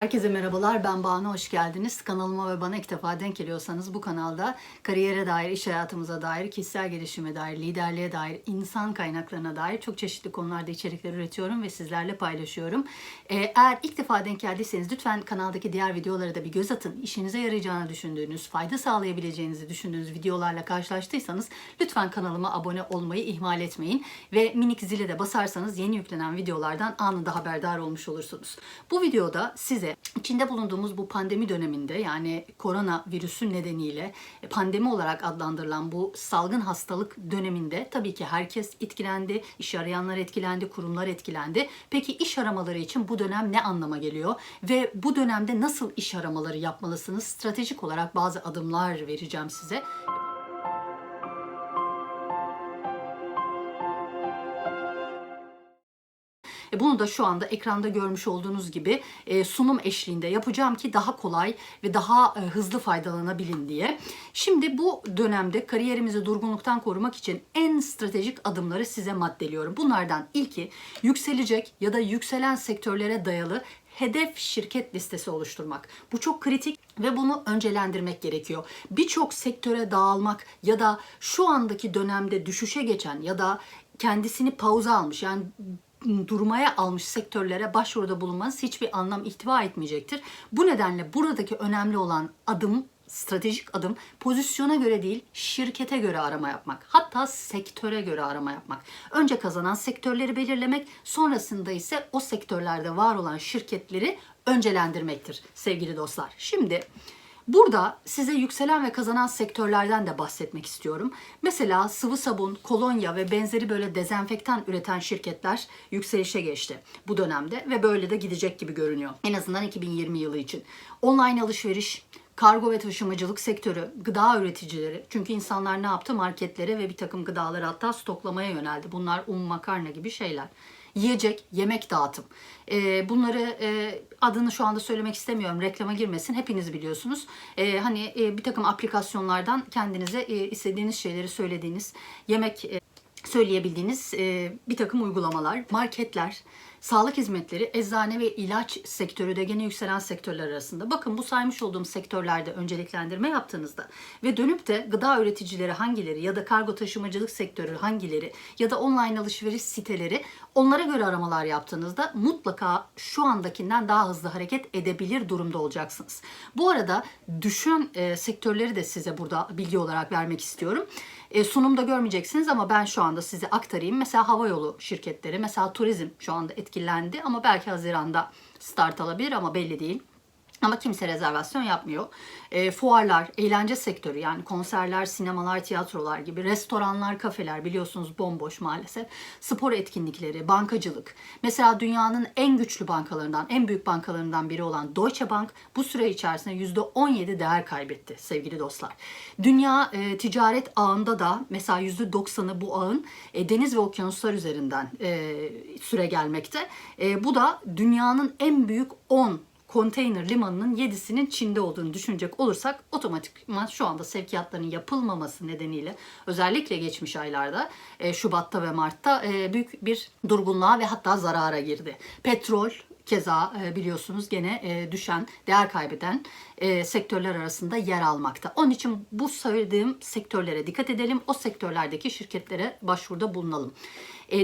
Herkese merhabalar, ben Banu, hoş geldiniz. Kanalıma ve bana ilk defa denk geliyorsanız bu kanalda kariyere dair, iş hayatımıza dair, kişisel gelişime dair, liderliğe dair, insan kaynaklarına dair çok çeşitli konularda içerikler üretiyorum ve sizlerle paylaşıyorum. Ee, Eğer ilk defa denk geldiyseniz lütfen kanaldaki diğer videolara da bir göz atın. İşinize yarayacağını düşündüğünüz, fayda sağlayabileceğinizi düşündüğünüz videolarla karşılaştıysanız lütfen kanalıma abone olmayı ihmal etmeyin. Ve minik zile de basarsanız yeni yüklenen videolardan anında haberdar olmuş olursunuz. Bu videoda size içinde bulunduğumuz bu pandemi döneminde yani korona virüsü nedeniyle e, pandemi olarak adlandırılan bu salgın hastalık döneminde tabii ki herkes etkilendi, iş arayanlar etkilendi, kurumlar etkilendi. Peki iş aramaları için bu dönem ne anlama geliyor ve bu dönemde nasıl iş aramaları yapmalısınız? Stratejik olarak bazı adımlar vereceğim size. Bunu da şu anda ekranda görmüş olduğunuz gibi e, sunum eşliğinde yapacağım ki daha kolay ve daha e, hızlı faydalanabilin diye. Şimdi bu dönemde kariyerimizi durgunluktan korumak için en stratejik adımları size maddeliyorum. Bunlardan ilki yükselecek ya da yükselen sektörlere dayalı hedef şirket listesi oluşturmak. Bu çok kritik ve bunu öncelendirmek gerekiyor. Birçok sektöre dağılmak ya da şu andaki dönemde düşüşe geçen ya da kendisini pauza almış yani durmaya almış sektörlere başvuruda bulunmanız hiçbir anlam ihtiva etmeyecektir. Bu nedenle buradaki önemli olan adım stratejik adım pozisyona göre değil şirkete göre arama yapmak. Hatta sektöre göre arama yapmak. Önce kazanan sektörleri belirlemek sonrasında ise o sektörlerde var olan şirketleri öncelendirmektir sevgili dostlar. Şimdi Burada size yükselen ve kazanan sektörlerden de bahsetmek istiyorum. Mesela sıvı sabun, kolonya ve benzeri böyle dezenfektan üreten şirketler yükselişe geçti bu dönemde ve böyle de gidecek gibi görünüyor. En azından 2020 yılı için. Online alışveriş, kargo ve taşımacılık sektörü, gıda üreticileri. Çünkü insanlar ne yaptı? Marketlere ve bir takım gıdaları hatta stoklamaya yöneldi. Bunlar un, makarna gibi şeyler yiyecek, yemek dağıtım. Ee, bunları e, adını şu anda söylemek istemiyorum. Reklama girmesin. Hepiniz biliyorsunuz. Ee, hani e, bir takım aplikasyonlardan kendinize e, istediğiniz şeyleri söylediğiniz yemek e, söyleyebildiğiniz e, bir takım uygulamalar, marketler, sağlık hizmetleri, eczane ve ilaç sektörü de gene yükselen sektörler arasında. Bakın bu saymış olduğum sektörlerde önceliklendirme yaptığınızda ve dönüp de gıda üreticileri hangileri ya da kargo taşımacılık sektörü hangileri ya da online alışveriş siteleri onlara göre aramalar yaptığınızda mutlaka şu andakinden daha hızlı hareket edebilir durumda olacaksınız. Bu arada düşen e, sektörleri de size burada bilgi olarak vermek istiyorum. E, sunumda görmeyeceksiniz ama ben şu anda size aktarayım. Mesela havayolu şirketleri, mesela turizm şu anda etkilendi ama belki Haziran'da start alabilir ama belli değil. Ama kimse rezervasyon yapmıyor. E, fuarlar, eğlence sektörü yani konserler, sinemalar, tiyatrolar gibi, restoranlar, kafeler biliyorsunuz bomboş maalesef. Spor etkinlikleri, bankacılık. Mesela dünyanın en güçlü bankalarından, en büyük bankalarından biri olan Deutsche Bank bu süre içerisinde %17 değer kaybetti sevgili dostlar. Dünya e, ticaret ağında da mesela %90'ı bu ağın e, deniz ve okyanuslar üzerinden e, süre gelmekte. E, bu da dünyanın en büyük 10 konteyner limanının 7'sinin Çin'de olduğunu düşünecek olursak otomatikman şu anda sevkiyatların yapılmaması nedeniyle özellikle geçmiş aylarda e, Şubat'ta ve Mart'ta e, büyük bir durgunluğa ve hatta zarara girdi. Petrol keza e, biliyorsunuz gene düşen, değer kaybeden sektörler arasında yer almakta. Onun için bu söylediğim sektörlere dikkat edelim. O sektörlerdeki şirketlere başvuruda bulunalım.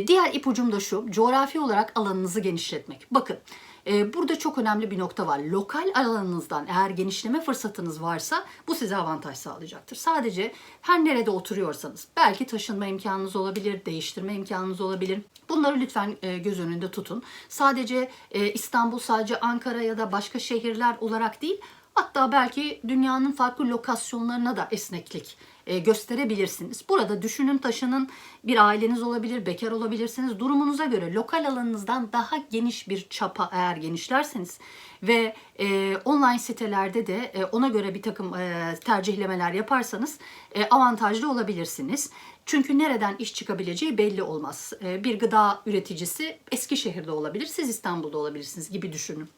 Diğer ipucum da şu, coğrafi olarak alanınızı genişletmek. Bakın e, burada çok önemli bir nokta var. Lokal alanınızdan eğer genişleme fırsatınız varsa bu size avantaj sağlayacaktır. Sadece her nerede oturuyorsanız belki taşınma imkanınız olabilir, değiştirme imkanınız olabilir. Bunları lütfen e, göz önünde tutun. Sadece e, İstanbul, sadece Ankara ya da başka şehirler olarak değil, hatta belki dünyanın farklı lokasyonlarına da esneklik e, gösterebilirsiniz. Burada düşünün taşının bir aileniz olabilir, bekar olabilirsiniz. Durumunuza göre lokal alanınızdan daha geniş bir çapa eğer genişlerseniz ve e, online sitelerde de e, ona göre bir takım e, tercihlemeler yaparsanız e, avantajlı olabilirsiniz. Çünkü nereden iş çıkabileceği belli olmaz. E, bir gıda üreticisi Eskişehir'de olabilir, siz İstanbul'da olabilirsiniz gibi düşünün.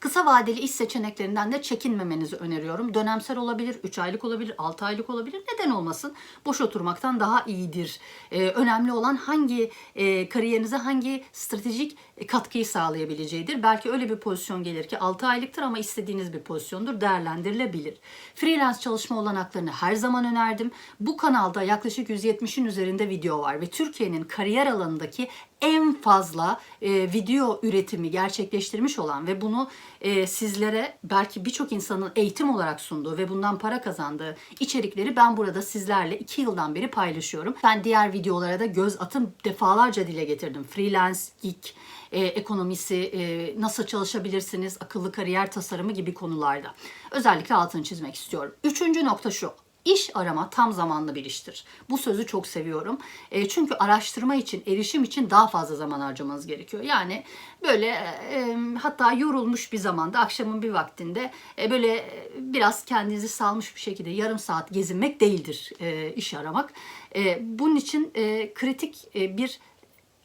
Kısa vadeli iş seçeneklerinden de çekinmemenizi öneriyorum. Dönemsel olabilir, 3 aylık olabilir, 6 aylık olabilir. Neden olmasın? Boş oturmaktan daha iyidir. Ee, önemli olan hangi e, kariyerinize hangi stratejik katkıyı sağlayabileceğidir. Belki öyle bir pozisyon gelir ki 6 aylıktır ama istediğiniz bir pozisyondur. Değerlendirilebilir. Freelance çalışma olanaklarını her zaman önerdim. Bu kanalda yaklaşık 170'in üzerinde video var ve Türkiye'nin kariyer alanındaki en fazla e, video üretimi gerçekleştirmiş olan ve bunu e, sizlere belki birçok insanın eğitim olarak sunduğu ve bundan para kazandığı içerikleri ben burada sizlerle iki yıldan beri paylaşıyorum. Ben diğer videolara da göz atın defalarca dile getirdim. Freelance, geek, e, ekonomisi, e, nasıl çalışabilirsiniz, akıllı kariyer tasarımı gibi konularda. Özellikle altını çizmek istiyorum. Üçüncü nokta şu. İş arama tam zamanlı bir iştir. Bu sözü çok seviyorum. E, çünkü araştırma için, erişim için daha fazla zaman harcamanız gerekiyor. Yani böyle e, hatta yorulmuş bir zamanda, akşamın bir vaktinde e, böyle e, biraz kendinizi salmış bir şekilde yarım saat gezinmek değildir e, iş aramak. E, bunun için e, kritik e, bir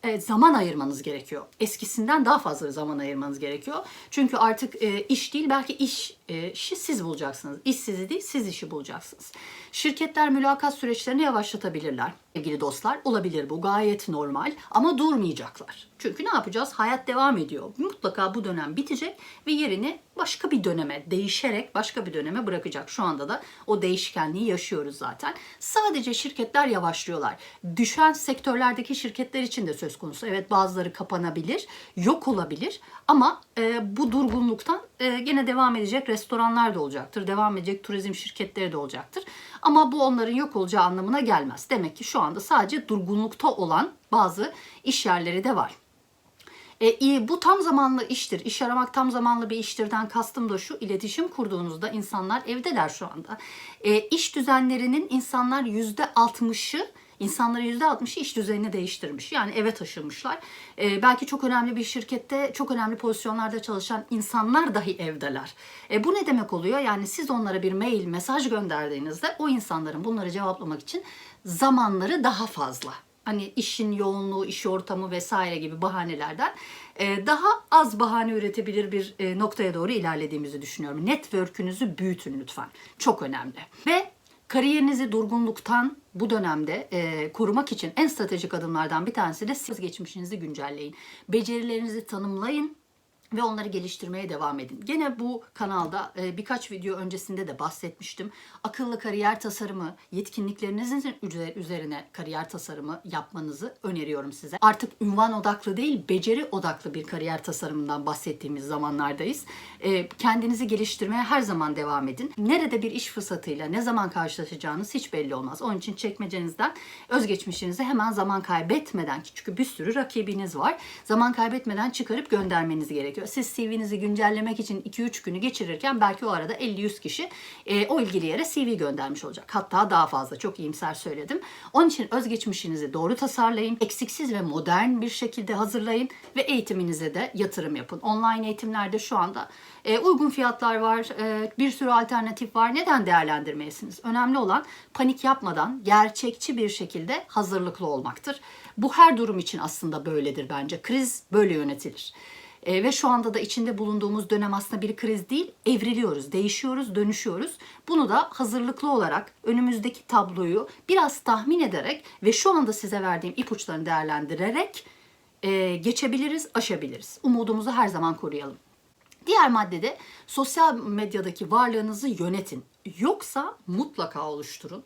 e, zaman ayırmanız gerekiyor. Eskisinden daha fazla zaman ayırmanız gerekiyor. Çünkü artık e, iş değil belki iş işi siz bulacaksınız. İş sizi değil siz işi bulacaksınız. Şirketler mülakat süreçlerini yavaşlatabilirler. Sevgili dostlar olabilir bu gayet normal ama durmayacaklar. Çünkü ne yapacağız? Hayat devam ediyor. Mutlaka bu dönem bitecek ve yerini başka bir döneme değişerek başka bir döneme bırakacak. Şu anda da o değişkenliği yaşıyoruz zaten. Sadece şirketler yavaşlıyorlar. Düşen sektörlerdeki şirketler için de söz konusu. Evet bazıları kapanabilir, yok olabilir ama e, bu durgunluktan e, gene devam edecek restoranlar da olacaktır. Devam edecek turizm şirketleri de olacaktır. Ama bu onların yok olacağı anlamına gelmez. Demek ki şu anda sadece durgunlukta olan bazı iş yerleri de var. E, bu tam zamanlı iştir. İş aramak tam zamanlı bir iştirden kastım da şu. iletişim kurduğunuzda insanlar evdeler şu anda. E, iş düzenlerinin insanlar yüzde altmışı İnsanların %60'ı iş düzenini değiştirmiş. Yani eve taşınmışlar. E, belki çok önemli bir şirkette, çok önemli pozisyonlarda çalışan insanlar dahi evdeler. E, bu ne demek oluyor? Yani siz onlara bir mail, mesaj gönderdiğinizde o insanların bunları cevaplamak için zamanları daha fazla hani işin yoğunluğu, iş ortamı vesaire gibi bahanelerden e, daha az bahane üretebilir bir e, noktaya doğru ilerlediğimizi düşünüyorum. Network'ünüzü büyütün lütfen. Çok önemli. Ve kariyerinizi durgunluktan bu dönemde e, korumak için en stratejik adımlardan bir tanesi de siz geçmişinizi güncelleyin. Becerilerinizi tanımlayın ve onları geliştirmeye devam edin. Gene bu kanalda e, birkaç video öncesinde de bahsetmiştim. Akıllı kariyer tasarımı, yetkinliklerinizin üzerine kariyer tasarımı yapmanızı öneriyorum size. Artık ünvan odaklı değil, beceri odaklı bir kariyer tasarımından bahsettiğimiz zamanlardayız. E, kendinizi geliştirmeye her zaman devam edin. Nerede bir iş fırsatıyla ne zaman karşılaşacağınız hiç belli olmaz. Onun için çekmecenizden özgeçmişinizi hemen zaman kaybetmeden, çünkü bir sürü rakibiniz var. Zaman kaybetmeden çıkarıp göndermeniz gerekiyor gerekiyor. Siz CV'nizi güncellemek için 2-3 günü geçirirken belki o arada 50-100 kişi e, o ilgili yere CV göndermiş olacak. Hatta daha fazla çok iyimser söyledim. Onun için özgeçmişinizi doğru tasarlayın. Eksiksiz ve modern bir şekilde hazırlayın ve eğitiminize de yatırım yapın. Online eğitimlerde şu anda e, uygun fiyatlar var, e, bir sürü alternatif var. Neden değerlendirmeyesiniz? Önemli olan panik yapmadan gerçekçi bir şekilde hazırlıklı olmaktır. Bu her durum için aslında böyledir bence. Kriz böyle yönetilir. E, ve şu anda da içinde bulunduğumuz dönem aslında bir kriz değil, evriliyoruz, değişiyoruz, dönüşüyoruz. Bunu da hazırlıklı olarak önümüzdeki tabloyu biraz tahmin ederek ve şu anda size verdiğim ipuçlarını değerlendirerek e, geçebiliriz, aşabiliriz. Umudumuzu her zaman koruyalım. Diğer maddede sosyal medyadaki varlığınızı yönetin. Yoksa mutlaka oluşturun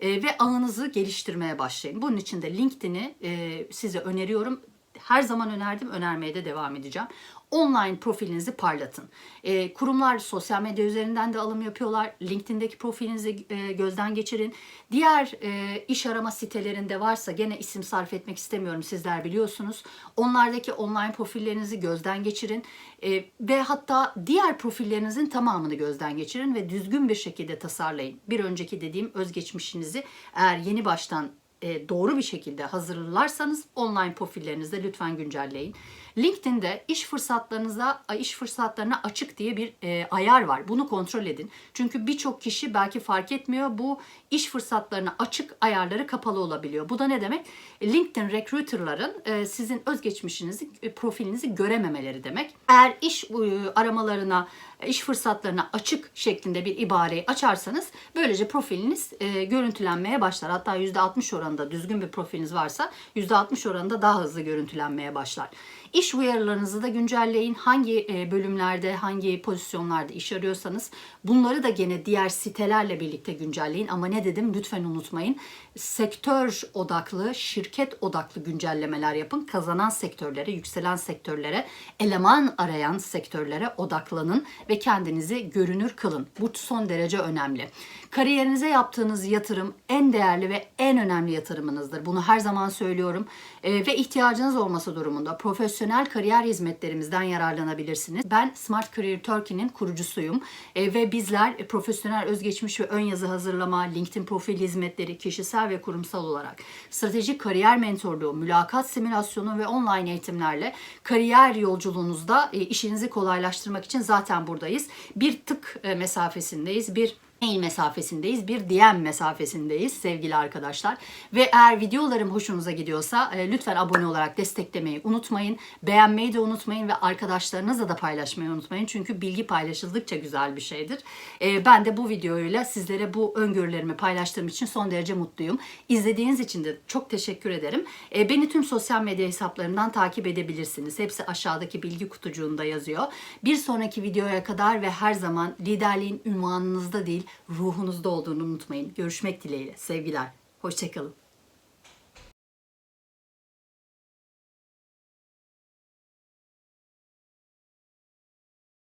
e, ve ağınızı geliştirmeye başlayın. Bunun için de LinkedIn'i e, size öneriyorum her zaman önerdim, önermeye de devam edeceğim. Online profilinizi parlatın. E, kurumlar sosyal medya üzerinden de alım yapıyorlar. LinkedIn'deki profilinizi e, gözden geçirin. Diğer e, iş arama sitelerinde varsa gene isim sarf etmek istemiyorum sizler biliyorsunuz. Onlardaki online profillerinizi gözden geçirin. E, ve hatta diğer profillerinizin tamamını gözden geçirin ve düzgün bir şekilde tasarlayın. Bir önceki dediğim özgeçmişinizi eğer yeni baştan doğru bir şekilde hazırlarsanız online profillerinizde lütfen güncelleyin. LinkedIn'de iş fırsatlarınıza iş fırsatlarına açık diye bir e, ayar var. Bunu kontrol edin. Çünkü birçok kişi belki fark etmiyor. Bu iş fırsatlarına açık ayarları kapalı olabiliyor. Bu da ne demek? LinkedIn recruiter'ların e, sizin özgeçmişinizi, e, profilinizi görememeleri demek. Eğer iş e, aramalarına iş fırsatlarına açık şeklinde bir ibareyi açarsanız böylece profiliniz e, görüntülenmeye başlar. Hatta %60 oranında düzgün bir profiliniz varsa %60 oranında daha hızlı görüntülenmeye başlar. İş uyarılarınızı da güncelleyin. Hangi e, bölümlerde, hangi pozisyonlarda iş arıyorsanız bunları da gene diğer sitelerle birlikte güncelleyin. Ama ne dedim lütfen unutmayın. Sektör odaklı, şirket odaklı güncellemeler yapın. Kazanan sektörlere, yükselen sektörlere, eleman arayan sektörlere odaklanın ve kendinizi görünür kılın. Bu son derece önemli. Kariyerinize yaptığınız yatırım en değerli ve en önemli yatırımınızdır. Bunu her zaman söylüyorum. Ee, ve ihtiyacınız olması durumunda profesyonel kariyer hizmetlerimizden yararlanabilirsiniz. Ben Smart Career Turkey'nin kurucusuyum. Ee, ve bizler e, profesyonel özgeçmiş ve ön yazı hazırlama, LinkedIn profil hizmetleri kişisel ve kurumsal olarak stratejik kariyer mentorluğu, mülakat simülasyonu ve online eğitimlerle kariyer yolculuğunuzda e, işinizi kolaylaştırmak için zaten buradayız. Bir tık e, mesafesindeyiz. Bir mail mesafesindeyiz, bir DM mesafesindeyiz sevgili arkadaşlar. Ve eğer videolarım hoşunuza gidiyorsa e, lütfen abone olarak desteklemeyi unutmayın. Beğenmeyi de unutmayın ve arkadaşlarınızla da paylaşmayı unutmayın. Çünkü bilgi paylaşıldıkça güzel bir şeydir. E, ben de bu videoyla sizlere bu öngörülerimi paylaştığım için son derece mutluyum. İzlediğiniz için de çok teşekkür ederim. E, beni tüm sosyal medya hesaplarımdan takip edebilirsiniz. Hepsi aşağıdaki bilgi kutucuğunda yazıyor. Bir sonraki videoya kadar ve her zaman liderliğin ünvanınızda değil ruhunuzda olduğunu unutmayın. Görüşmek dileğiyle. Sevgiler. Hoşçakalın.